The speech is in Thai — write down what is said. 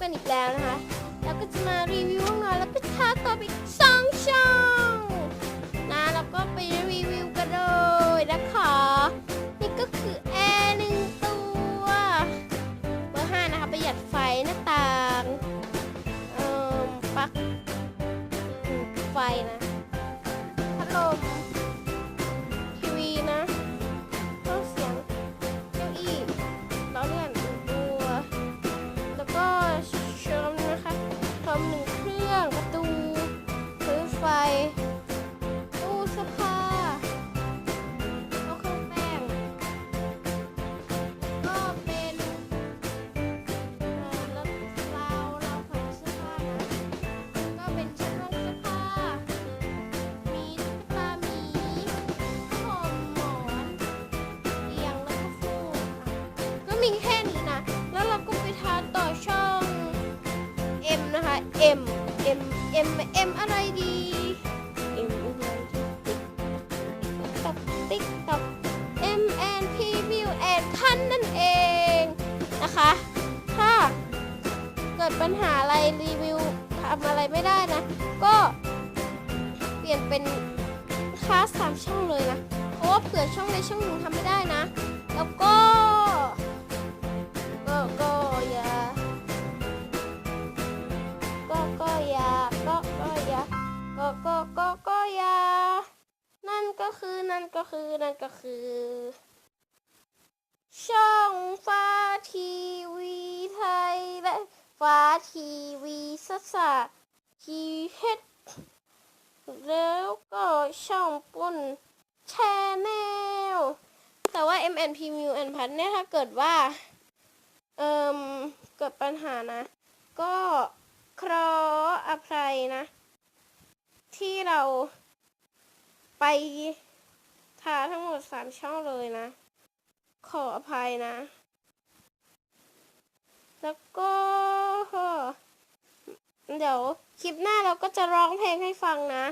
กันอีกแล้วนะคะแล้วก็จะมารีวิวห้องนอนแล้วก็ชาร์จต่อไปอีกสองช่องนะแล้วก็ไปรีวิวกันเลยนะคะนี่ก็คือแอร์หนึ่งตัวเบอร์ห้านะคะประหยัดไฟหน้าต่างเอ่อปลั๊กไฟนะ ช M M M M อะไรดี M อะไรดีตอกติ๊กตอก M N P View and ท่านนั่นเองนะคะ ถ้าเกิดปัญหาอะไรรีวิวทำอะไรไม่ได้นะ ก็เปลี่ยนเป็นคลาสสามช่องเลยนะ เพราะว่าเผื่อช่องใดช่องหนึ่งทำไม่ได้นะ แล้วก็ ก็ก็ก็ยา นั่นก็คือนั่นก็คือนั่นก็คือ ช่องฟ้าทีวีไทยและฟ้าทีวีสสะทีเฮ็ดแล้วก็ช่องปุ่นแชนแนลแต่ว่า MNP m u and พันเนี่ยถ้าเกิดว่า เอ่มเกิดปัญหานะ ก็คราะห์อภัยนะ ที่เราไปทาทั้งหมดสามช่องเลยนะ ขออภัยนะ แล้วก็ เดี๋ยวคลิปหน้าเราก็จะร้องเพลงให้ฟังนะ